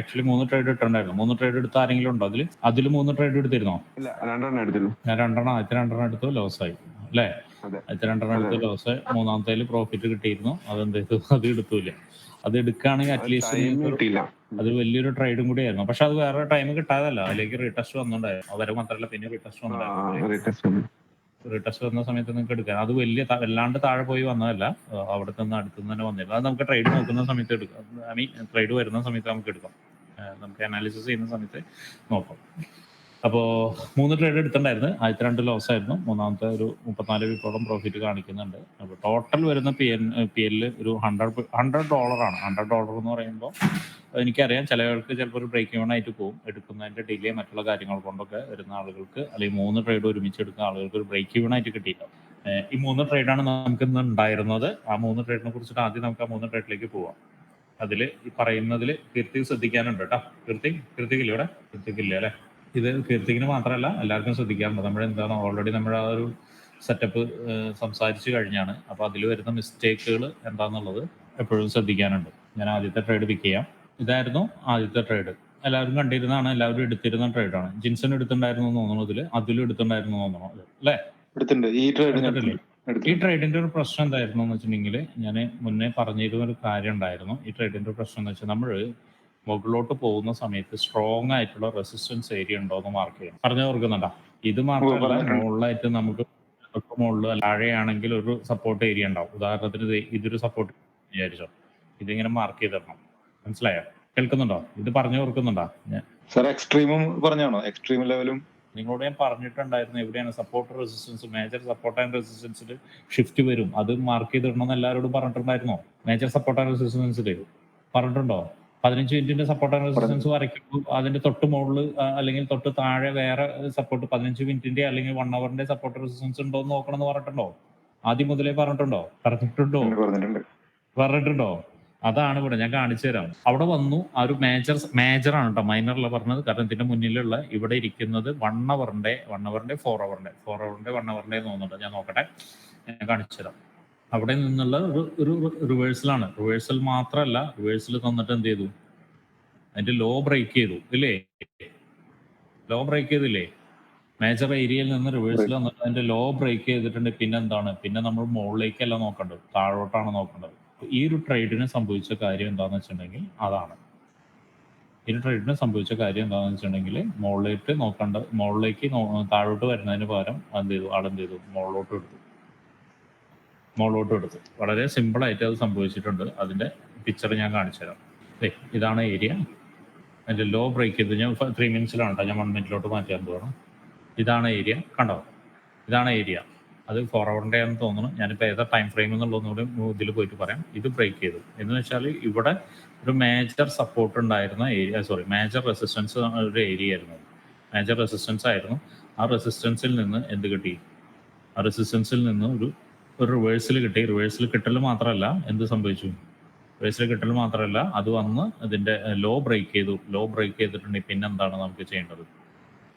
Actually മൂന്ന് trade ഇട്ടുണ്ടായിരുന്നു മൂന്ന് trade എടുത്ത ആരെങ്കിലും ഉണ്ടോ അതിൽ? അതിൽ മൂന്ന് ട്രേഡ് എടുത്തിരുന്നോ? രണ്ടെണ്ണം എടുത്തിരുന്നു. ഞാൻ രണ്ടെണ്ണം ആദ്യത്തെ രണ്ടെണ്ണം എടുത്തു ലോസ് ആയി. അല്ലേ. ആദ്യത്തെ രണ്ടെണ്ണം എടുത്ത് ലോസ് മൂന്നാമത്തേൽ പ്രോഫിറ്റ് കിട്ടിയിരുന്നു. അതെന്ത് അത് എടുത്തൂല അത് എടുക്കുകയാണെങ്കിൽ അറ്റ്ലീസ്റ്റ് അത് വലിയൊരു ട്രേഡും കൂടി ആയിരുന്നു. പക്ഷെ അത് വേറെ ടൈം കിട്ടാതല്ല. അതിലേക്ക് റീടെസ്റ്റ് വന്നിട്ടുണ്ടായിരുന്നു അവരെ മാത്രമല്ല പിന്നെ റീടെസ്റ്റ് വന്നിട്ടുണ്ടായിരുന്നു റീടെസ്റ്റ് റീടെസ്റ്റ് വന്ന. സമയത്ത് നിങ്ങൾക്ക് എടുക്കാം. അത് വലിയ വല്ലാണ്ട് താഴെ പോയി വന്നതല്ല. അവിടെ നിന്ന് അടുത്തുനിന്ന് തന്നെ വന്നിരുന്നു. അത് നമുക്ക് ട്രേഡ് നോക്കുന്ന സമയത്ത് എടുക്കാം. ഐ മീൻ ട്രേഡ് വരുന്ന സമയത്ത് നമുക്ക് എടുക്കാം. നമുക്ക് അനാലിസിസ് ചെയ്യുന്ന സമയത്ത് നോക്കാം. അപ്പോൾ മൂന്ന് ട്രേഡ് എടുത്തിട്ടുണ്ടായിരുന്നു. ആദ്യത്തെ രണ്ട് ലോസ് ആയിരുന്നു. മൂന്നാമത്തെ ഒരു മുപ്പത്തിനാല് വിപ്പോളം പ്രോഫിറ്റ് കാണിക്കുന്നുണ്ട്. അപ്പോൾ ടോട്ടൽ വരുന്ന പി എൻ പി എല്ലിൽ ഒരു ഹൺഡ്രഡ് ഹൺഡ്രഡ് ഡോളറാണ് ഹൺഡ്രഡ് ഡോളർ എന്ന് പറയുമ്പോൾ എനിക്കറിയാം ചിലവർക്ക് ചിലപ്പോൾ ഒരു ബ്രേക്ക് ഇവൺ ആയിട്ട് പോകും എടുക്കുന്നതിന്റെ ഡിലേ മറ്റുള്ള കാര്യങ്ങൾ കൊണ്ടൊക്കെ വരുന്ന ആളുകൾക്ക് അല്ലെങ്കിൽ മൂന്ന് ട്രേഡ് ഒരുമിച്ച് എടുക്കുന്ന ആളുകൾക്ക് ഒരു ബ്രേക്ക് ഇവൺ ആയിട്ട് കിട്ടിയിട്ടാവും ഈ മൂന്ന് ട്രേഡാണ് നമുക്ക് ഇന്ന് ഉണ്ടായിരുന്നത്. ആ മൂന്ന് ട്രേഡിനെ കുറിച്ചിട്ട് ആദ്യം നമുക്ക് ആ മൂന്ന് ട്രേഡിലേക്ക് പോവാം. അതിൽ ഈ പറയുന്നതിൽ കീർത്തി ശ്രദ്ധിക്കാനുണ്ട് കേട്ടോ. കീർത്തി കീർത്തിക്കില്ല ഇവിടെ? കീർത്തിക്കില്ല അല്ലേ? ഇത് കീർത്തിക്കിന് മാത്രമല്ല എല്ലാവർക്കും ശ്രദ്ധിക്കാറുണ്ട്. നമ്മൾ എന്താണ് ഓൾറെഡി നമ്മൾ ആ ഒരു സെറ്റപ്പ് സംസാരിച്ചു കഴിഞ്ഞാണ്. അപ്പൊ അതിൽ വരുന്ന മിസ്റ്റേക്കുകൾ എന്താണെന്നുള്ളത് എപ്പോഴും ശ്രദ്ധിക്കാനുണ്ട്. ഞാൻ ആദ്യത്തെ ട്രേഡ് പിക്ക് ചെയ്യാം. ഇതായിരുന്നു ആദ്യത്തെ ട്രേഡ് എല്ലാവരും കണ്ടിരുന്നതാണ് എല്ലാവരും എടുത്തിരുന്ന ട്രേഡാണ് ജിൻസൺ എടുത്തിട്ടുണ്ടായിരുന്നു തോന്നുന്നു ഇതിൽ അതിലും എടുത്തിട്ടുണ്ടായിരുന്നു തോന്നുന്നു അല്ലേ? എടുത്തിട്ടുണ്ട്. ഈ ട്രേഡ്? ഈ ട്രേഡിന്റെ ഒരു പ്രശ്നം എന്തായിരുന്നു എന്ന് വെച്ചിട്ടുണ്ടെങ്കിൽ ഞാൻ മുന്നേ പറഞ്ഞിരുന്ന ഒരു കാര്യം ഉണ്ടായിരുന്നു. ഈ ട്രേഡിന്റെ പ്രശ്നം എന്ന് വെച്ചാൽ നമ്മൾ മുകളിലോട്ട് പോകുന്ന സമയത്ത് സ്ട്രോങ് ആയിട്ടുള്ള റെസിസ്റ്റൻസ് ഏരിയ ഉണ്ടോ എന്ന് മാർക്ക് ചെയ്യണം. പറഞ്ഞു ഓർക്കുന്നുണ്ടോ? ഇത് മാത്രമല്ല. മുകളിലായിട്ട് നമുക്ക് മുകളിൽ താഴെയാണെങ്കിൽ ഒരു സപ്പോർട്ട് ഏരിയ ഉണ്ടാവും. ഉദാഹരണത്തിന് ഇതൊരു സപ്പോർട്ട് വിചാരിച്ചോ. ഇതിങ്ങനെ മാർക്ക് ചെയ്തിടണം. മനസ്സിലായോ? കേൾക്കുന്നുണ്ടോ? ഇത് പറഞ്ഞു ഓർക്കുന്നുണ്ടോ? സാർ എക്സ്ട്രീമും പറഞ്ഞാണോ എക്സ്ട്രീം ലെവലും നിങ്ങളോട് ഞാൻ പറഞ്ഞിട്ടുണ്ടായിരുന്നു എവിടെയാണ് support resistance major support and റെസിസ്റ്റൻസിൽ shift വരും. അത് മാർക്ക് ചെയ്തിടണമെന്ന് എല്ലാവരോടും പറഞ്ഞിട്ടുണ്ടായിരുന്നോ? മേജർ സപ്പോർട്ട് ആൻഡ് റെസിസ്റ്റൻസിൽ പറഞ്ഞിട്ടുണ്ടോ? പതിനഞ്ച് മിനിറ്റിന്റെ സപ്പോർട്ട് ആൻഡ് റെസിസ്റ്റൻസ് വരയ്ക്കുമ്പോൾ അതിന്റെ തൊട്ട് മുകളിൽ അല്ലെങ്കിൽ തൊട്ട് താഴെ വേറെ സപ്പോർട്ട് പതിനഞ്ച് മിനിറ്റിന്റെ അല്ലെങ്കിൽ വൺ അവറിന്റെ സപ്പോർട്ട് റെസിസ്റ്റൻസ് ഉണ്ടോ എന്ന് നോക്കണം എന്ന് പറഞ്ഞിട്ടുണ്ടോ? ആദ്യം മുതലേ പറഞ്ഞിട്ടുണ്ടോ? പറഞ്ഞിട്ടുണ്ടോ? പറഞ്ഞിട്ടുണ്ട്. പറഞ്ഞിട്ടുണ്ടോ? അതാണ് ഇവിടെ ഞാൻ കാണിച്ചു തരാം. അവിടെ വന്നു ആ ഒരു മേജർ മേജർ ആണ് കേട്ടോ മൈനറല്ല പറഞ്ഞത്. കാരണം ഇതിന്റെ മുന്നിലുള്ള ഇവിടെ ഇരിക്കുന്നത് വൺ അവറിന്റെ വൺ അവറിന്റെ ഫോർ അവറിന്റെ ഫോർ അവറിന്റെ വൺ അവറിന്റെ തോന്നുന്നുണ്ട്. ഞാൻ നോക്കട്ടെ. ഞാൻ കാണിച്ചു തരാം. അവിടെ നിന്നുള്ള ഒരു ഒരു റിവേഴ്സലാണ് റിവേഴ്സൽ മാത്രമല്ല റിവേഴ്സൽ തന്നിട്ട് എന്ത് ചെയ്തു? അതിന്റെ ലോ ബ്രേക്ക് ചെയ്തു ഇല്ലേ? ലോ ബ്രേക്ക് ചെയ്തില്ലേ? മേജർ ഏരിയയിൽ നിന്ന് റിവേഴ്സൽ വന്നിട്ട് അതിന്റെ ലോ ബ്രേക്ക് ചെയ്തിട്ടുണ്ട്. പിന്നെ എന്താണ്? പിന്നെ നമ്മൾ മുകളിലേക്കല്ല നോക്കേണ്ടത്. താഴോട്ടാണ് നോക്കേണ്ടത്. ഈ ഒരു ട്രേഡിന് സംഭവിച്ച കാര്യം എന്താണെന്ന് വെച്ചിട്ടുണ്ടെങ്കിൽ അതാണ്. ഈ ട്രേഡിന് സംഭവിച്ച കാര്യം എന്താണെന്ന് വെച്ചിട്ടുണ്ടെങ്കിൽ മുകളിലേക്ക് നോക്കേണ്ട മുകളിലേക്ക് താഴോട്ട് വരുന്നതിന് പകരം എന്ത് ചെയ്തു? ആളെന്ത് ചെയ്തു? മുകളിലോട്ട് എടുത്തു. മുകളിലോട്ട് എടുത്തു. വളരെ സിമ്പിൾ ആയിട്ട് അത് സംഭവിച്ചിട്ടുണ്ട്. അതിന്റെ പിക്ചർ ഞാൻ കാണിച്ചു തരാം. ഇതാണ് ഏരിയ അതിന്റെ ലോ ബ്രേക്ക് ചെയ്ത് ഞാൻ ത്രീ മിനിറ്റ്സിലാണ് കേട്ടോ. ഞാൻ വൺ മിനിറ്റിലോട്ട് മാറ്റാൻ പോകണം ഇതാണ് ഏരിയ കണ്ടോ? ഇതാണ് ഏരിയ അത് ഫോർ അവറിന്റെ ആണെന്ന് തോന്നുന്നു. ഞാനിപ്പോൾ ഏതാ ടൈം ഫ്രെയിം എന്നുള്ളതുകൂടി ഇതിൽ പോയിട്ട് പറയാം. ഇത് ബ്രേക്ക് ചെയ്തു. എന്ന് വെച്ചാൽ ഇവിടെ ഒരു മേജർ സപ്പോർട്ട് ഉണ്ടായിരുന്ന ഏരിയ സോറി മേജർ റെസിസ്റ്റൻസ് ഒരു ഏരിയ ആയിരുന്നു മേജർ റെസിസ്റ്റൻസ് ആയിരുന്നു. ആ റെസിസ്റ്റൻസിൽ നിന്ന് എന്ത് കിട്ടി? ആ റെസിസ്റ്റൻസിൽ നിന്ന് ഒരു ഒരു റിവേഴ്സിൽ കിട്ടി. റിവേഴ്സിൽ കിട്ടൽ മാത്രമല്ല എന്ത് സംഭവിച്ചു? റിവേഴ്സിൽ കിട്ടൽ മാത്രമല്ല അത് വന്ന് അതിന്റെ ലോ ബ്രേക്ക് ചെയ്തു. ലോ ബ്രേക്ക് ചെയ്തിട്ടുണ്ടെങ്കിൽ പിന്നെ എന്താണ് നമുക്ക് ചെയ്യേണ്ടത്?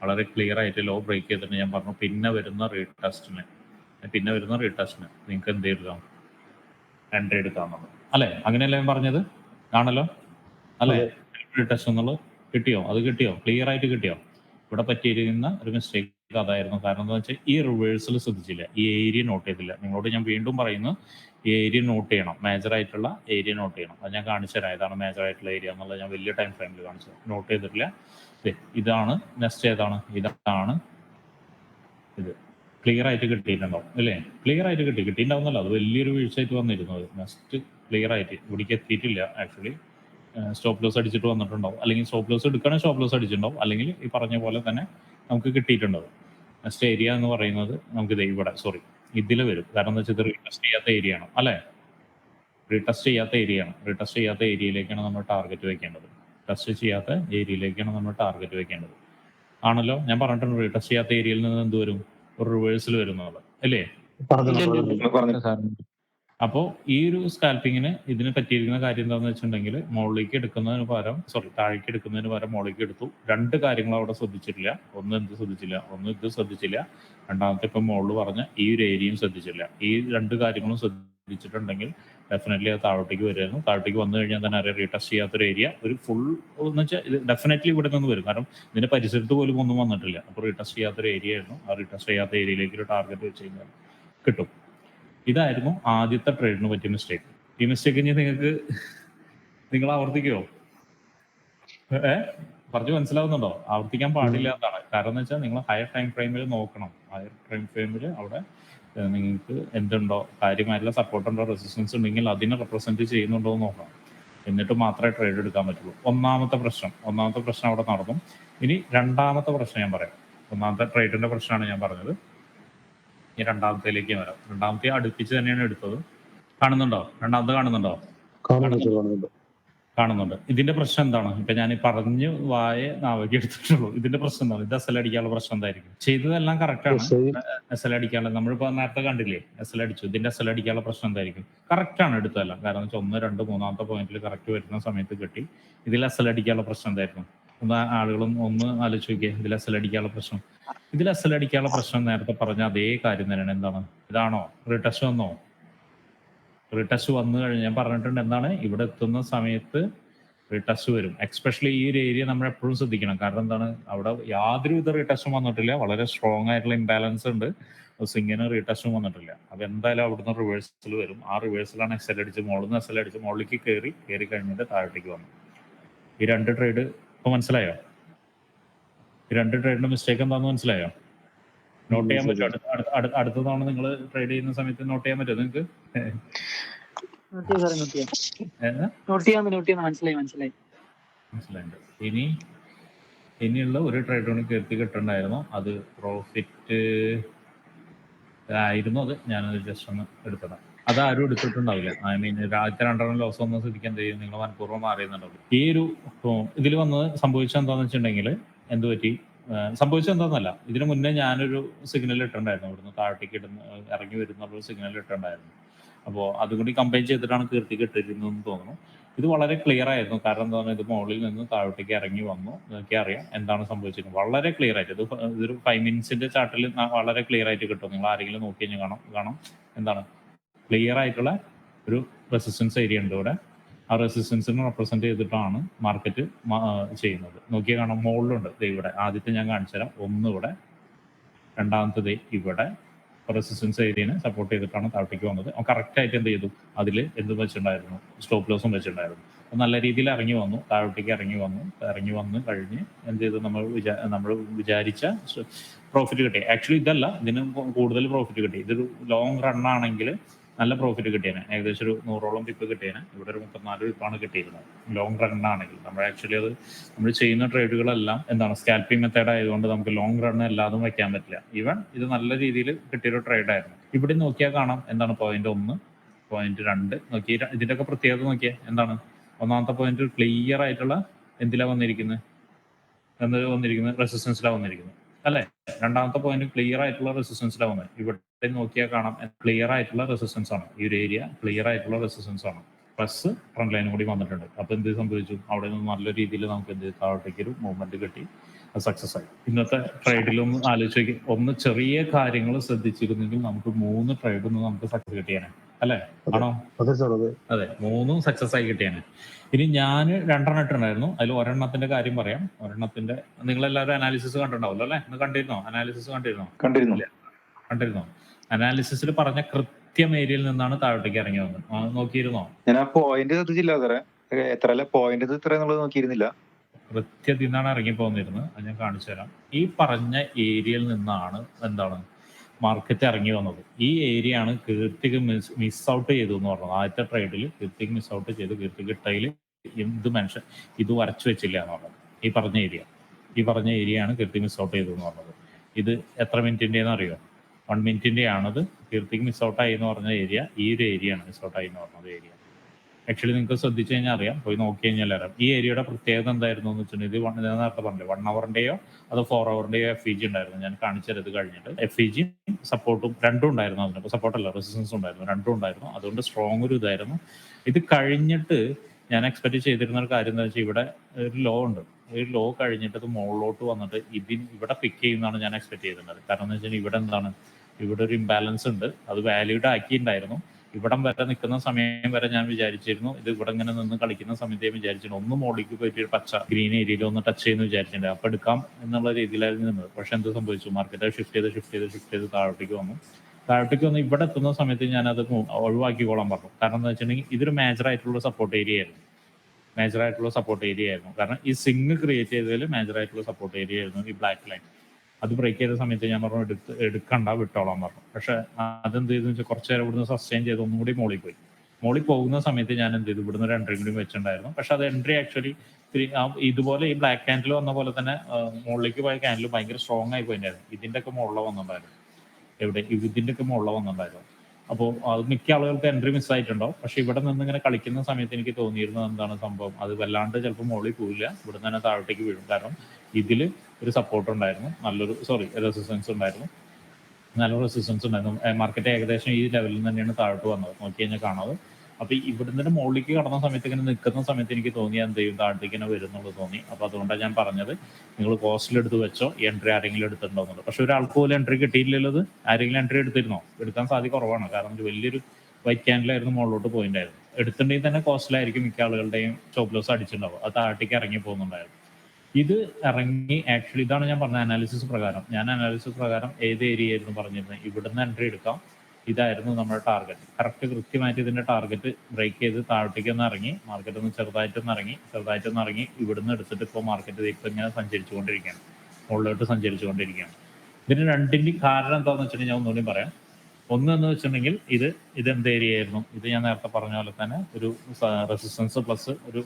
വളരെ ക്ലിയർ ആയിട്ട് ലോ ബ്രേക്ക് ചെയ്തിട്ടുണ്ട് ഞാൻ പറഞ്ഞു. പിന്നെ വരുന്ന റീടെസ്റ്റിന് പിന്നെ വരുന്ന റീടെസ്റ്റിന് നിങ്ങൾക്ക് എന്ത് എടുക്കാം എൻട്രി എടുക്കാം അല്ലെ? അങ്ങനെയല്ലേ ഞാൻ പറഞ്ഞത്? ആണല്ലോ? അല്ലെ? റീടാച്ച് എന്നുള്ളത് കിട്ടിയോ? അത് കിട്ടിയോ? ക്ലിയർ ആയിട്ട് കിട്ടിയോ? ഇവിടെ പറ്റിയിരിക്കുന്ന ഒരു മിസ്റ്റേക്ക് അതായിരുന്നു. കാരണം എന്താ വെച്ചാൽ ഈ റിവേഴ്സൽ ശ്രദ്ധിച്ചില്ല. ഈ ഏരിയ നോട്ട് ചെയ്തില്ല. നിങ്ങളോട് ഞാൻ വീണ്ടും പറയുന്നു ഈ ഏരിയ നോട്ട് ചെയ്യണം. മേജർ ആയിട്ടുള്ള ഏരിയ നോട്ട് ചെയ്യണം. അത് ഞാൻ കാണിച്ചു തരാം. ഇതാണ് മേജർ ആയിട്ടുള്ള ഏരിയ എന്നുള്ളത്. ഞാൻ വലിയ ടൈം ഫ്രെയിമിൽ കാണിച്ചു നോട്ട് ചെയ്തിട്ടില്ല. ഇതാണ് നെക്സ്റ്റ് ഏതാണ്? ഇതാണ് ഇത്. ക്ലിയർ ആയിട്ട് കിട്ടിയിട്ടുണ്ടാവും അല്ലേ? ക്ലിയർ ആയിട്ട് കിട്ടി. കിട്ടിയിട്ടുണ്ടാവുന്നല്ലോ അത് വലിയൊരു വീഴ്ചയായിട്ട് വന്നിരുന്നു. അത് നെക്സ്റ്റ് ക്ലിയർ ആയിട്ട്. ഇവിടേക്ക് എത്തിയിട്ടില്ല ആക്ച്വലി സ്റ്റോപ്പ് ലോസ് അടിച്ചിട്ട് വന്നിട്ടുണ്ടാവും. അല്ലെങ്കിൽ സ്റ്റോപ്പ് ലോസ് എടുക്കുകയാണെങ്കിൽ സ്റ്റോപ്പ് ലോസ് അടിച്ചിട്ടുണ്ടാവും. അല്ലെങ്കിൽ ഈ പറഞ്ഞ പോലെ തന്നെ നമുക്ക് കിട്ടിയിട്ടുണ്ടാവും. നെക്സ്റ്റ് ഏരിയ എന്ന് പറയുന്നത് നമുക്ക് ദേ ഇവിടെ സോറി ഇതിൽ വരും. കാരണം എന്താ വെച്ചാൽ ഇത് റീടെസ്റ്റ് ചെയ്യാത്ത ഏരിയ ആണ് അല്ലേ? റീടെസ്റ്റ് ചെയ്യാത്ത ഏരിയ ആണ്. റീടെസ്റ്റ് ചെയ്യാത്ത ഏരിയയിലേക്കാണ് നമ്മൾ ടാർഗറ്റ് വെക്കേണ്ടത്. ടെസ്റ്റ് ചെയ്യാത്ത ഏരിയയിലേക്കാണ് നമ്മൾ ടാർഗറ്റ് വെക്കേണ്ടത്. ആണല്ലോ? ഞാൻ പറഞ്ഞിട്ടുണ്ട് റീടെസ്റ്റ് ചെയ്യാത്ത ഏരിയയിൽ നിന്ന് എന്ത് വരും? ഒരു റിവേഴ്സൽ വരുന്നത് അല്ലേ? അപ്പോ അപ്പോൾ ഈ ഒരു സ്കാൽപ്പിങ്ങിന് ഇതിന് പറ്റിയിരിക്കുന്ന കാര്യം എന്താണെന്ന് വെച്ചിട്ടുണ്ടെങ്കിൽ മുകളിലേക്ക് എടുക്കുന്നതിന് പകരം സോറി താഴേക്ക് എടുക്കുന്നതിന് പകരം മുകളിലേക്ക് എടുത്തു. രണ്ട് കാര്യങ്ങൾ അവിടെ ശ്രദ്ധിച്ചിട്ടില്ല. ഒന്ന് എന്ത് ശ്രദ്ധിച്ചില്ല ഒന്ന് ഇത് ശ്രദ്ധിച്ചില്ല. രണ്ടാമത്തെ ഇപ്പം മുകളിൽ പറഞ്ഞ ഈ ഒരു ഏരിയയും ശ്രദ്ധിച്ചില്ല. ഈ രണ്ട് കാര്യങ്ങളും ശ്രദ്ധിച്ചിട്ടുണ്ടെങ്കിൽ ഡെഫിനറ്റ്ലി അത് താഴോട്ടേക്ക് വരുമായിരുന്നു താഴോട്ടേക്ക് വന്നു കഴിഞ്ഞാൽ തന്നെ അറിയാം റീടെസ്റ്റ് ചെയ്യാത്തൊരു ഏരിയ ഒരു ഫുൾ എന്ന് വെച്ചാൽ ഇത് ഡെഫിനറ്റ്ലി ഇവിടെ നിന്ന് വരും. കാരണം ഇതിന്റെ പരിസരത്ത് പോലും ഒന്നും വന്നിട്ടില്ല. അപ്പോൾ റീടെസ്റ്റ് ചെയ്യാത്തൊരു ഏരിയ ആയിരുന്നു. ആ റീടെസ്റ്റ് ചെയ്യാത്ത ഏരിയയിലേക്ക് ഒരു ടാർഗറ്റ് വെച്ച് കഴിഞ്ഞാൽ കിട്ടും. ഇതായിരുന്നു ആദ്യത്തെ ട്രേഡിന് പറ്റിയ മിസ്റ്റേക്ക് ഈ മിസ്റ്റേക്ക് ഇനി നിങ്ങൾക്ക് നിങ്ങൾ ആവർത്തിക്കുമോ ഏ? പറഞ്ഞു മനസ്സിലാവുന്നുണ്ടോ? ആവർത്തിക്കാൻ പാടില്ല എന്നാണ്. കാരണം എന്ന് വെച്ചാൽ നിങ്ങൾ ഹയർ ടൈം ഫ്രെയിമിൽ നോക്കണം. ഹയർ ടൈം ഫ്രെയിമിൽ അവിടെ നിങ്ങൾക്ക് എന്തുണ്ടോ കാര്യമായിട്ടുള്ള സപ്പോർട്ട് ഉണ്ടോ റെസിസ്റ്റൻസ് ഉണ്ടെങ്കിൽ അതിനെ റെപ്രസെന്റ് ചെയ്യുന്നുണ്ടോ എന്ന് നോക്കണം. എന്നിട്ട് മാത്രമേ ട്രേഡ് എടുക്കാൻ പറ്റുള്ളൂ. ഒന്നാമത്തെ പ്രശ്നം ഒന്നാമത്തെ പ്രശ്നം അവിടെ നടന്നു. ഇനി രണ്ടാമത്തെ പ്രശ്നം ഞാൻ പറയാം. ഒന്നാമത്തെ ട്രേഡിന്റെ പ്രശ്നമാണ് ഞാൻ പറഞ്ഞത്. ഇനി രണ്ടാമത്തേലേക്ക് വരാം. രണ്ടാമത്തെ അടുപ്പിച്ച് തന്നെയാണ് എടുത്തത്. കാണുന്നുണ്ടോ? രണ്ടാമത്തെ കാണുന്നുണ്ടോ. കാണുന്നുണ്ട്. ഇതിന്റെ പ്രശ്നം എന്താണ്? ഇപ്പൊ ഞാൻ പറഞ്ഞു വായ നാവകി എടുത്തിട്ടുള്ളൂ. ഇതിന്റെ പ്രശ്നം എന്താണ്? ഇത് എസ് എൽ അടിക്കാനുള്ള പ്രശ്നം എന്തായിരിക്കും? ചെയ്തതെല്ലാം കറക്റ്റ് ആണ്. ശരി. എസ് എൽ അടിക്കാനുള്ള നമ്മളിപ്പോ നേരത്തെ കണ്ടില്ലേ? എസ് എൽ അടിച്ചു. ഇതിന്റെ എസ് എൽ അടിക്കാനുള്ള പ്രശ്നം എന്തായിരിക്കും? കറക്റ്റ് ആണ് എടുത്തതെല്ലാം. കാരണം വെച്ചാൽ ഒന്ന് രണ്ട് മൂന്നാമത്തെ പോയിന്റിൽ കറക്റ്റ് വരുന്ന സമയത്ത് കിട്ടി. ഇതിൽ എസ് എൽ അടിക്കാനുള്ള പ്രശ്നം എന്തായിരുന്നു ഒന്ന് ആളുകളും ഒന്ന് ആലോചിച്ച് നോക്കിയേ. ഇതിൽ എസ് എൽ അടിക്കാനുള്ള പ്രശ്നം. ഇതിൽ എസ് എൽ അടിക്കാനുള്ള പ്രശ്നം നേരത്തെ പറഞ്ഞ അതേ കാര്യം തന്നെയാണ്. എന്താണ്? ഇതാണോ? റീടെസ്റ്റ് വന്നോ? റിട്ടസ്റ്റ് വന്നു കഴിഞ്ഞ് ഞാൻ പറഞ്ഞിട്ടുണ്ട് എന്താണ്? ഇവിടെ എത്തുന്ന സമയത്ത് റിട്ടസ്റ്റ് വരും. എക്സ്പെഷ്യലി ഈ ഒരു ഏരിയ നമ്മൾ എപ്പോഴും ശ്രദ്ധിക്കണം. കാരണം എന്താണ്? അവിടെ യാതൊരുവിധ റിട്ടസ്റ്റും വന്നിട്ടില്ല. വളരെ സ്ട്രോങ് ആയിട്ടുള്ള ഇംബാലൻസ് ഉണ്ട്. സിംഗിന് റീടെസ്റ്റും വന്നിട്ടില്ല. അപ്പൊ എന്തായാലും അവിടുന്ന് റിവേഴ്സൽ വരും. ആ റിവേഴ്സലാണ് എസ് എൽ അടിച്ച് മുകളിൽ നിന്ന് എസ് എൽ അടിച്ച് മോളിലേക്ക് കയറി കയറി കഴിഞ്ഞിട്ട് താഴത്തേക്ക് വന്നു. ഈ രണ്ട് ട്രേഡ് ഇപ്പൊ മനസ്സിലായോ? ഈ രണ്ട് ട്രേഡിന്റെ മിസ്റ്റേക്ക് എന്താണെന്ന് മനസ്സിലായോ? നോട്ട് ചെയ്യാൻ പറ്റും. അടുത്ത- തവണ നിങ്ങൾ ട്രേഡ് ചെയ്യുന്ന സമയത്ത് നോട്ട് ചെയ്യാൻ പറ്റും നിങ്ങൾക്ക് മനസ്സിലായിട്ടുണ്ട്. ഇനി ഇനിയുള്ള ഒരു ട്രേഡ് കൂടി കയറ്റി കിട്ടണ്ടായിരുന്നു. അത് പ്രോഫിറ്റ് ആയിരുന്നു അത്. ഞാനത് ജസ്റ്റ് ഒന്ന് എടുത്തത്. അത് ആരും എടുത്തിട്ടുണ്ടാവില്ല. ഐ മീൻ ആദ്യത്തെ രണ്ടെണ്ണം ലോസ് വന്ന സ്ഥിതിക്ക് എന്ത് ചെയ്യും? നിങ്ങൾ മനഃപൂർവം മാറിയെന്നുണ്ടാവും ഈ ഒരു ഇതിൽ വന്നത് സംഭവിച്ചത് എന്താണെന്ന് വെച്ചിട്ടുണ്ടെങ്കിൽ എന്ത് പറ്റി? സംഭവിച്ചത് എന്താണെന്നല്ല ഇതിനു മുന്നേ ഞാനൊരു സിഗ്നൽ ഇട്ടുണ്ടായിരുന്നു ഇവിടുന്ന് താഴത്തേക്ക് ഇടുന്ന ഇറങ്ങി വരുന്ന ഒരു സിഗ്നൽ ഇട്ടുണ്ടായിരുന്നു അപ്പോൾ അതുകൂടി കമ്പൈൻ ചെയ്തിട്ടാണ് കീർത്തിക്ക് ഇട്ടിരുന്നതെന്ന് തോന്നുന്നു. ഇത് വളരെ ക്ലിയർ ആയിരുന്നു. കാരണം എന്താ പറയുക ഇത് മുകളിൽ നിന്ന് താഴോട്ടേക്ക് ഇറങ്ങി വന്നു. നിങ്ങൾക്ക് അറിയാം എന്താണ് സംഭവിച്ചിരിക്കുന്നത് വളരെ ക്ലിയർ ആയിട്ട്. ഇത് ഇതൊരു ഫൈവ് മിനിറ്റ്സിന്റെ ചാർട്ടിൽ വളരെ ക്ലിയർ ആയിട്ട് കിട്ടും. നിങ്ങൾ ആരെങ്കിലും നോക്കി കഴിഞ്ഞാൽ കാണാം കാണാം. എന്താണ്? ക്ലിയർ ആയിട്ടുള്ള ഒരു റെസിസ്റ്റൻസ് ഏരിയ ഉണ്ട് ഇവിടെ. ആ റെസിസ്റ്റൻസിനെ റെപ്രസെന്റ് ചെയ്തിട്ടാണ് മാർക്കറ്റ് ചെയ്യുന്നത്. നോക്കിയാൽ കാണാം മുകളിലുണ്ട് ഇവിടെ. ആദ്യത്തെ ഞാൻ കാണിച്ചു തരാം. ഒന്ന് ഇവിടെ രണ്ടാമത്തത് ഇവിടെ. റെസിസ്റ്റൻസ് ഏരിയനെ സപ്പോർട്ട് ചെയ്തിട്ടാണ് താഴത്തേക്ക് വന്നത്. കറക്റ്റ് ആയിട്ട് എന്ത് ചെയ്തു? അതിൽ എന്ത് വെച്ചിട്ടുണ്ടായിരുന്നു? സ്റ്റോപ്പ് ലോസും വെച്ചിട്ടുണ്ടായിരുന്നു. അപ്പം നല്ല രീതിയിൽ ഇറങ്ങി വന്നു. താഴോട്ടേക്ക് ഇറങ്ങി വന്നു. ഇറങ്ങി വന്ന് കഴിഞ്ഞ് എന്ത് ചെയ്തു? നമ്മൾ വിചാ നമ്മൾ വിചാരിച്ച പ്രോഫിറ്റ് കിട്ടി. ആക്ച്വലി ഇതല്ല. ഇതിന് കൂടുതൽ പ്രോഫിറ്റ് കിട്ടി. ഇതൊരു ലോങ് റൺ ആണെങ്കിൽ നല്ല പ്രോഫിറ്റ് കിട്ടിയേനെ. ഏകദേശം ഒരു നൂറോളം പിപ്പ് കിട്ടിയേനെ. ഇവിടെ ഒരു മുപ്പത്തിനാല് പിപ്പാണ് കിട്ടിയിരുന്നത്. ലോങ് റൺ ആണെങ്കിൽ. നമ്മൾ ആക്ച്വലി അത് നമ്മൾ ചെയ്യുന്ന ട്രേഡുകളെല്ലാം എന്താണ് സ്കാൽപ്പിംഗ് മെത്തേഡ് ആയതുകൊണ്ട് നമുക്ക് ലോങ് റൺ എല്ലാതും വയ്ക്കാൻ പറ്റില്ല. ഈവൻ ഇത് നല്ല രീതിയിൽ കിട്ടിയൊരു ട്രേഡ് ആയിരുന്നു. ഇവിടെ നോക്കിയാൽ കാണാം. എന്താണ് പോയിന്റ് ഒന്ന് പോയിന്റ് രണ്ട്. നോക്കി ഇതിന്റെ ഒക്കെ പ്രത്യേകത നോക്കിയാൽ എന്താണ്? ഒന്നാമത്തെ പോയിന്റ് ക്ലിയർ ആയിട്ടുള്ള എന്തിലാ വന്നിരിക്കുന്നത് എന്ത് വന്നിരിക്കുന്നത് റെസിസ്റ്റൻസിലാണ് വന്നിരിക്കുന്നത് അല്ലെ? രണ്ടാമത്തെ പോയിന്റ് ക്ലിയർ ആയിട്ടുള്ള റെസിസ്റ്റൻസിലാണ് വന്നത് ഇവിടെ നോക്കിയാൽ കാണാം. ക്ലിയർ ആയിട്ടുള്ള റെസിസ്റ്റൻസ് ആണ്. ഈ ഒരു ഏരിയ ക്ലിയർ ആയിട്ടുള്ള റെസിസ്റ്റൻസ് ആണ്. പ്ലസ് ഫ്രണ്ട് ലൈനും കൂടി വന്നിട്ടുണ്ട്. അപ്പൊ എന്ത് സംഭവിച്ചു? അവിടെ നിന്ന് നല്ല രീതിയിൽ നമുക്ക് എന്ത് താഴത്തേക്ക് ഒരു മൂവ്മെന്റ് കിട്ടി. സക്സസ് ആയി. ഇന്നത്തെ ട്രേഡിലും ആലോചിച്ച് നോക്കി. ഒന്ന് ചെറിയ കാര്യങ്ങൾ ശ്രദ്ധിച്ചിരുന്നെങ്കിൽ നമുക്ക് മൂന്ന് ട്രേഡ് ഒന്ന് നമുക്ക് സക്സസ് കിട്ടിയാണ് അല്ലേ? ആണോ? അതെ മൂന്നും സക്സസ് ആയി കിട്ടിയാണ് ഇനി ഞാൻ രണ്ടെണ്ണം ഇട്ടുണ്ടായിരുന്നു അതിൽ ഒരെണ്ണത്തിന്റെ കാര്യം പറയാം. ഒരെണ്ണത്തിന്റെ നിങ്ങൾ എല്ലാവരും അനാലിസിസ് കണ്ടിട്ടുണ്ടാവല്ലോ അല്ലെ കണ്ടിരുന്നോ? അനാലിസിസ് കണ്ടിരുന്നോ? കണ്ടിരുന്നോ. കണ്ടിരുന്നോ? അനാലിസിസിൽ പറഞ്ഞ കൃത്യം ഏരിയയിൽ നിന്നാണ് താഴോട്ടേക്ക് ഇറങ്ങി വന്നത്. നോക്കിയിരുന്നോ? ഞാൻ ആ പോയിന്റ് ശ്രദ്ധിച്ചില്ല സാറേ എത്ര പോയിന്റ് ഇത്ര എന്നുള്ളത് നോക്കിയിരുന്നില്ല. കൃത്യത്തിൽ നിന്നാണ് ഇറങ്ങി പോകുന്നിരുന്നത് അത് ഞാൻ കാണിച്ചു തരാം. ഈ പറഞ്ഞ ഏരിയയിൽ നിന്നാണ് എന്താണ് മാർക്കറ്റ് ഇറങ്ങി വന്നത്. ഈ ഏരിയ ആണ് കീർത്തിക്ക് മിസ് മിസ് ഔട്ട് ചെയ്തു എന്ന് പറഞ്ഞത്. ആദ്യത്തെ ട്രേഡിൽ കീർത്തിക്ക് മിസ് ഔട്ട് ചെയ്ത്. കീർത്തിക്ക് ഇട്ടയിൽ ഇത് മനുഷ്യൻ ഇത് വരച്ചു വെച്ചില്ല എന്ന് പറഞ്ഞത്. ഈ പറഞ്ഞ ഏരിയ ഈ പറഞ്ഞ ഏരിയ ആണ് കീർത്തി മിസ് ഔട്ട് ചെയ്തു എന്ന് പറഞ്ഞത്. ഇത് എത്ര മിനിറ്റിന്റെ അറിയോ? വൺ മിനിറ്റിന്റെ ആണത്. കീർത്തിക്ക് മിസ് ഔട്ട് ആയി എന്ന് പറഞ്ഞ ഏരിയ ഈ ഒരു ഏരിയ ആണ് മിസ് ഔട്ട് ആയി എന്ന് പറഞ്ഞത് ഏരിയ ആക്ച്വലി നിങ്ങൾക്ക് ശ്രദ്ധിച്ചു കഴിഞ്ഞാൽ അറിയാം. പോയി നോക്കി കഴിഞ്ഞാൽ അറിയാം. ഈ ഏരിയയുടെ പ്രത്യേകത എന്തായിരുന്നു എന്ന് വെച്ചിട്ടുണ്ടെങ്കിൽ ഇത് നേരത്തെ പറഞ്ഞില്ലേ വൺ അവറിന്റെയോ അത് ഫോർ അവറിന്റെയോ എഫ് ഇ ജി ഉണ്ടായിരുന്നു. ഞാൻ കാണിച്ചത് കഴിഞ്ഞിട്ട്. എഫ് ഇ സപ്പോർട്ടും രണ്ടും ഉണ്ടായിരുന്നു അതിന് സപ്പോർട്ട് അല്ല റെസിസ്റ്റൻസ് ഉണ്ടായിരുന്നു. രണ്ടും ഉണ്ടായിരുന്നു. അതുകൊണ്ട് സ്ട്രോങ് ഒരു ഇതായിരുന്നു. ഇത് കഴിഞ്ഞിട്ട് ഞാൻ എക്സ്പെക്ട് ചെയ്തിരുന്ന ഒരു കാര്യം എന്താ വെച്ചാൽ ഇവിടെ ഒരു ലോ ഉണ്ട്. ഒരു ലോ കഴിഞ്ഞിട്ട് അത് മുകളിലോട്ട് വന്നിട്ട് ഇതിന് ഇവിടെ പിക്ക് ചെയ്യുന്നതാണ് ഞാൻ എക്സ്പെക്ട് ചെയ്തിരുന്നത് കാരണം എന്ന് വെച്ചാൽ ഇവിടെ എന്താണ്? ഇവിടെ ഒരു ഇംബാലൻസ് ഉണ്ട്. അത് വാല്യൂഡ് ആക്കിയിട്ടുണ്ടായിരുന്നു. ഇവിടം വരെ നിൽക്കുന്ന സമയം വരെ ഞാൻ വിചാരിച്ചിരുന്നു. ഇത് ഇവിടെ ഇങ്ങനെ നിന്ന് കളിക്കുന്ന സമയത്ത് ഞാൻ വിചാരിച്ചിരുന്നു. ഒന്ന് മോളിക്ക് പോയിട്ട് പച്ച ഗ്രീൻ ഏരിയയിൽ ഒന്ന് ടച്ച് ചെയ്യുന്നു വിചാരിച്ചിട്ടുണ്ട്. അപ്പൊ എടുക്കാം എന്നുള്ള രീതിയിലായിരുന്നു നിന്നത്. പക്ഷെ എന്ത് സംഭവിച്ചു? മാർക്കറ്റ് ഷിഫ്റ്റ് ചെയ്ത് ഷിഫ്റ്റ് ചെയ്ത് ഷിഫ്റ്റ് ചെയ്ത് താഴോട്ടേക്ക് വന്നു. താഴോട്ടേക്ക് വന്ന് ഇവിടെ എത്തുന്ന സമയത്ത് ഞാൻ അത് ഒഴിവാക്കിക്കോളാൻ പറഞ്ഞു. കാരണം എന്താ വെച്ചിട്ടുണ്ടെങ്കിൽ ഇതൊരു മേജർ ആയിട്ടുള്ള സപ്പോർട്ട് ഏരിയ ആയിരുന്നു. മേജർ ആയിട്ടുള്ള സപ്പോർട്ട് ഏരിയ ആയിരുന്നു. കാരണം ഈ സിംഗ് ക്രിയേറ്റ് ചെയ്തതിൽ മേജർ ആയിട്ടുള്ള സപ്പോർട്ട് ഏരിയ ആയിരുന്നു ഈ ബ്ലാക്ക് ലൈൻ അത് ബ്രേക്ക് ചെയ്ത സമയത്ത് ഞാൻ പറഞ്ഞു എടുത്ത് എടുക്കണ്ട വിട്ടോളാൻ പറഞ്ഞു. പക്ഷെ അതെന്ത് ചെയ്തെന്ന് വെച്ചാൽ കുറച്ച് നേരം ഇവിടുന്ന് സസ്റ്റെയിൻ ചെയ്ത് ഒന്നും കൂടി മോളിൽ പോയി. മോളിൽ പോകുന്ന സമയത്ത് ഞാൻ എന്ത് ചെയ്തു? ഇവിടുന്ന് ഒരു എൻട്രി കൂടി വെച്ചിട്ടുണ്ടായിരുന്നു. പക്ഷെ അത് എൻട്രി ആക്ച്വലി ഇതുപോലെ ഈ ബ്ലാക്ക് ക്യാൻഡിൽ വന്ന പോലെ തന്നെ മുകളിലേക്ക് പോയ ക്യാൻഡിൽ ഭയങ്കര സ്ട്രോങ് ആയി പോയിട്ടുണ്ടായിരുന്നു ഇതിന്റെ ഒക്കെ മുകളിൽ വന്നിട്ടുണ്ടായിരുന്നു. എവിടെ? ഇതിന്റെ ഒക്കെ മുകളിൽ വന്നിട്ടുണ്ടായിരുന്നു. അപ്പോൾ അത് മിക്ക ആളുകൾക്ക് എൻട്രി മിസ് ആയിട്ടുണ്ടാവും. പക്ഷെ ഇവിടെ നിന്ന് ഇങ്ങനെ കളിക്കുന്ന സമയത്ത് എനിക്ക് തോന്നിയിരുന്നത് എന്താണ് സംഭവം? അത് വല്ലാണ്ട് ചിലപ്പോൾ മുകളിൽ പോവില്ല. ഇവിടെ തന്നെ താഴോട്ടേക്ക് വീഴും. കാരണം ഇതിൽ ഒരു സപ്പോർട്ട് ഉണ്ടായിരുന്നു. നല്ലൊരു സോറി റെസിസ്റ്റൻസ് ഉണ്ടായിരുന്നു. നല്ല റെസിസ്റ്റൻസ് ഉണ്ടായിരുന്നു. മാർക്കറ്റ് ഏകദേശം ഈ ലെവലിൽ തന്നെയാണ് താഴോട്ട് വന്നത്. നോക്കി കഴിഞ്ഞാൽ കാണാതെ അപ്പൊ ഇവിടുന്ന് മുകളിലേക്ക് കടന്ന സമയത്ത് ഇങ്ങനെ നിൽക്കുന്ന സമയത്ത് എനിക്ക് തോന്നി എന്ത് ചെയ്യും താഴത്തേക്ക് ഇങ്ങനെ വരുന്നുള്ളത് തോന്നി. അപ്പൊ അതുകൊണ്ടാണ് ഞാൻ പറഞ്ഞത് നിങ്ങൾ കോസ്റ്റിൽ എടുത്ത് വെച്ചോ എൻട്രി ആരെങ്കിലും എടുത്തിട്ടുണ്ടോ പക്ഷെ ഒരാൾക്ക് പോലും എൻട്രി കിട്ടിയില്ലല്ലോ ആരെങ്കിലും എൻട്രി എടുത്തിരുന്നോ? എടുക്കാൻ സാധ്യത കുറവാണ്. കാരണം വലിയൊരു വൈറ്റ് ക്യാൻഡിലായിരുന്നു മുകളിലോട്ട് പോയിണ്ടായിരുന്നു. എടുത്തിട്ടുണ്ടെങ്കിൽ തന്നെ കോസ്റ്റിലായിരിക്കും മിക്ക ആളുകളുടെയും സ്റ്റോപ്പ് ലോസ് അടിച്ചിട്ടുണ്ടാവും അത് താഴത്തേക്ക് ഇറങ്ങി പോകുന്നുണ്ടായിരുന്നു. ഇത് ഇറങ്ങി ആക്ച്വലി ഇതാണ് ഞാൻ പറഞ്ഞ അനാലിസിസ് പ്രകാരം. ഞാൻ അനാലിസിസ് പ്രകാരം ഏത് ഏരിയ ആയിരുന്നു പറഞ്ഞിരുന്നത്? ഇവിടുന്ന് എൻട്രി എടുക്കാം. ഇതായിരുന്നു നമ്മുടെ ടാർഗറ്റ് കറക്റ്റ് കൃത്യമായിട്ട് ഇതിന്റെ ടാർഗറ്റ് ബ്രേക്ക് ചെയ്ത് താഴത്തേക്ക് ഒന്ന് ഇറങ്ങി മാർക്കറ്റ് ഒന്ന് ചെറുതായിട്ടൊന്ന് ഇറങ്ങി ചെറുതായിട്ടൊന്ന് ഇറങ്ങി ഇവിടുന്ന് എടുത്തിട്ട് ഇപ്പോൾ മാർക്കറ്റ് ഇപ്പൊ ഇങ്ങനെ സഞ്ചരിച്ചുകൊണ്ടിരിക്കുകയാണ്. മുകളിലോട്ട് സഞ്ചരിച്ചുകൊണ്ടിരിക്കുകയാണ്. ഇതിന് രണ്ടിന്റെയും കാരണം എന്താണെന്ന് വെച്ചിട്ടുണ്ടെങ്കിൽ ഞാൻ ഒന്നുകൂടി പറയാം. ഒന്ന് എന്ന് വെച്ചിട്ടുണ്ടെങ്കിൽ ഇത് ഇത് എന്ത് ഏരിയ ആയിരുന്നു? ഇത് ഞാൻ നേരത്തെ പറഞ്ഞ പോലെ തന്നെ ഒരു റെസിസ്റ്റൻസ് പ്ലസ് ഒരു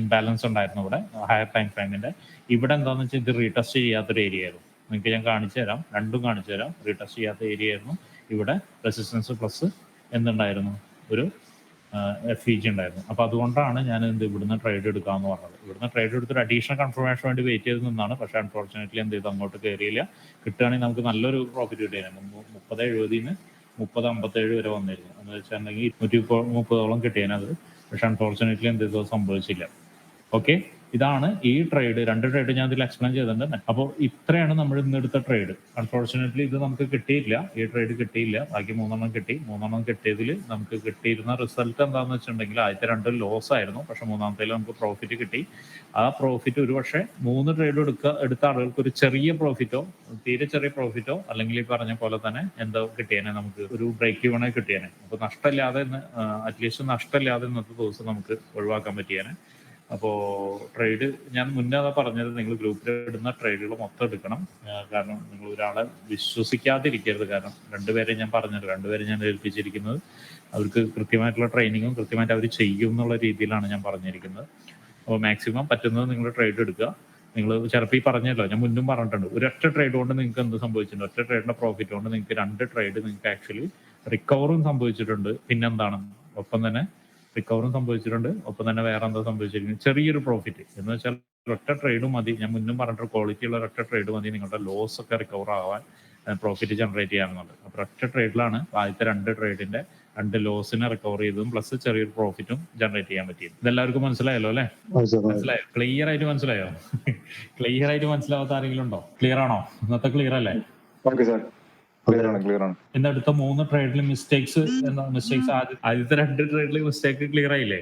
ഇൻബാലൻസ് ഉണ്ടായിരുന്നു ഇവിടെ ഹയർ ടൈം ഫ്രെയിമിന്റെ ഇവിടെ എന്താണെന്ന് വെച്ചാൽ ഇത് റീടെസ്റ്റ് ചെയ്യാത്തൊരു ഏരിയ ആയിരുന്നു. നിങ്ങൾക്ക് ഞാൻ കാണിച്ചു തരാം രണ്ടും കാണിച്ചു തരാം റീടെസ്റ്റ് ചെയ്യാത്ത ഏരിയ ആയിരുന്നു. ഇവിടെ റെസിസ്റ്റൻസ് പ്ലസ് എന്തുണ്ടായിരുന്നു ഒരു എഫ് ഇ ജി ഉണ്ടായിരുന്നു. അപ്പൊ അതുകൊണ്ടാണ് ഞാൻ എന്ത് ഇവിടുന്ന് ട്രേഡ് എടുക്കാന്ന് പറഞ്ഞത്. ഇവിടുന്ന് ട്രേഡ് എടുത്തൊരു അഡീഷണൽ കൺഫർമേഷൻ വേണ്ടി വെയിറ്റ് ചെയ്ത് നിന്നാണ്. പക്ഷേ അൺഫോർച്ചുനേറ്റ്ലി എന്ത് ചെയ്തു? അങ്ങോട്ട് കയറിയില്ല കിട്ടുകയാണെങ്കിൽ നമുക്ക് നല്ലൊരു പ്രോഫിറ്റ് കിട്ടിയായിരുന്നു മുപ്പത് എഴുപതിന് മുപ്പത് അമ്പത്തേഴ് വരെ വന്നിരുന്നു. എന്ന് വെച്ചിട്ടുണ്ടെങ്കിൽ നൂറ്റി മുപ്പതോളം കിട്ടിയതിനത് പക്ഷെ അൺഫോർച്ചുനേറ്റ്ലി എന്ത് ചെയ്തു? സംഭവിച്ചില്ല. ഓക്കെ ഇതാണ് ഈ ട്രേഡ് രണ്ട് ട്രേഡ് ഞാൻ ഇതിൽ എക്സ്പ്ലെയിൻ ചെയ്തിട്ടുണ്ട്. അപ്പോൾ ഇത്രയാണ് നമ്മൾ ഇന്ന് എടുത്ത ട്രേഡ് അൺഫോർച്ചുനേറ്റ്ലി ഇത് നമുക്ക് കിട്ടിയില്ല. ഈ ട്രേഡ് കിട്ടിയില്ല. ബാക്കി മൂന്നെണ്ണം കിട്ടി. മൂന്നെണ്ണം കിട്ടിയതിൽ നമുക്ക് കിട്ടിയിരുന്ന റിസൾട്ട് എന്താണെന്ന് വെച്ചിട്ടുണ്ടെങ്കിൽ ആദ്യത്തെ രണ്ട് ലോസ് ആയിരുന്നു. പക്ഷെ മൂന്നാമത്തേൽ നമുക്ക് പ്രോഫിറ്റ് കിട്ടി. ആ പ്രോഫിറ്റ് ഒരു പക്ഷേ മൂന്ന് ട്രേഡ് എടുക്കുക എടുത്ത ആളുകൾക്ക് ഒരു ചെറിയ പ്രോഫിറ്റോ തീരെ ചെറിയ പ്രോഫിറ്റോ അല്ലെങ്കിൽ ഈ പറഞ്ഞ പോലെ തന്നെ എന്തോ കിട്ടിയേനെ നമുക്ക് ഒരു ബ്രേക്ക് ഇവണെ കിട്ടിയേനെ. അപ്പോൾ നഷ്ടമില്ലാതെ അറ്റ്ലീസ്റ്റ് നഷ്ടമില്ലാതെ ഇന്നത്തെ ദിവസം നമുക്ക് ഒഴിവാക്കാൻ പറ്റിയേനെ. അപ്പോ ട്രേഡ് ഞാൻ മുന്നേ അതാ പറഞ്ഞത് നിങ്ങൾ ഗ്രൂപ്പിൽ ഇടുന്ന ട്രേഡുകൾ മൊത്തം എടുക്കണം. കാരണം നിങ്ങൾ ഒരാളെ വിശ്വസിക്കാതിരിക്കരുത്. കാരണം രണ്ടുപേരെ ഞാൻ പറഞ്ഞത് രണ്ടുപേരെ ഞാൻ ഏൽപ്പിച്ചിരിക്കുന്നത് അവർക്ക് കൃത്യമായിട്ടുള്ള ട്രെയിനിങ്ങും കൃത്യമായിട്ട് അവർ ചെയ്യും എന്നുള്ള രീതിയിലാണ് ഞാൻ പറഞ്ഞിരിക്കുന്നത്. അപ്പോൾ മാക്സിമം പറ്റുന്നത് നിങ്ങൾ ട്രേഡ് എടുക്കുക. നിങ്ങൾ ചിലപ്പോൾ ഈ പറഞ്ഞല്ലോ ഞാൻ മുന്നും പറഞ്ഞിട്ടുണ്ട് ഒരൊറ്റ ട്രേഡ് കൊണ്ട് നിങ്ങൾക്ക് എന്ത് സംഭവിച്ചിട്ടുണ്ട്? ഒറ്റ ട്രേഡിന്റെ പ്രോഫിറ്റ് കൊണ്ട് നിങ്ങൾക്ക് രണ്ട് ട്രേഡ് നിങ്ങൾക്ക് ആക്ച്വലി റിക്കവറും സംഭവിച്ചിട്ടുണ്ട്. പിന്നെന്താണ്? ഒപ്പം തന്നെ റിക്കവറും സംഭവിച്ചിട്ടുണ്ട്. ഒപ്പം തന്നെ വേറെ എന്താ സംഭവിച്ചിരിക്കുന്നത് ചെറിയൊരു പ്രോഫിറ്റ് എന്ന് വെച്ചാൽ ഒറ്റ ട്രേഡ് മതി. ഞാൻ മുന്നും പറഞ്ഞിട്ട് ക്വാളിറ്റി ഉള്ള ഒറ്റ ട്രേഡ് മതി. നിങ്ങളുടെ ലോസ് ഒക്കെ റിക്കവർ ആവാൻ പ്രോഫിറ്റ് ജനറേറ്റ് ചെയ്യാറുണ്ട് അപ്പൊ ഒറ്റ ട്രേഡിലാണ് ആദ്യത്തെ രണ്ട് ട്രേഡിന്റെ രണ്ട് ലോസിനെ റിക്കവർ ചെയ്തതും പ്ലസ് ചെറിയൊരു പ്രോഫിറ്റും ജനറേറ്റ് ചെയ്യാൻ പറ്റിയത്. ഇതെല്ലാവർക്കും മനസ്സിലായല്ലോ അല്ലെ? മനസ്സിലായി. മനസ്സിലായോ? ക്ലിയർ ആയിട്ട് മനസ്സിലായോ? ക്ലിയർ ആയിട്ട് മനസ്സിലാവാത്ത ആരെങ്കിലും ഉണ്ടോ? ക്ലിയർ ആണോ? ഇന്നത്തെ ക്ലിയർ അല്ലേ? ഓക്കെ സാർ ക്ലിയർ ആണ് ക്ലിയർ ആണ്. ഇന്ന് അടുത്ത മൂന്ന് ട്രേഡിൽ മിസ്റ്റേക്സ് എന്താ മിസ്റ്റേക്സ് ആദ്യത്തെ രണ്ട് ട്രേഡിലെ മിസ്റ്റേക്ക് ക്ലിയർ ആയില്ലേ?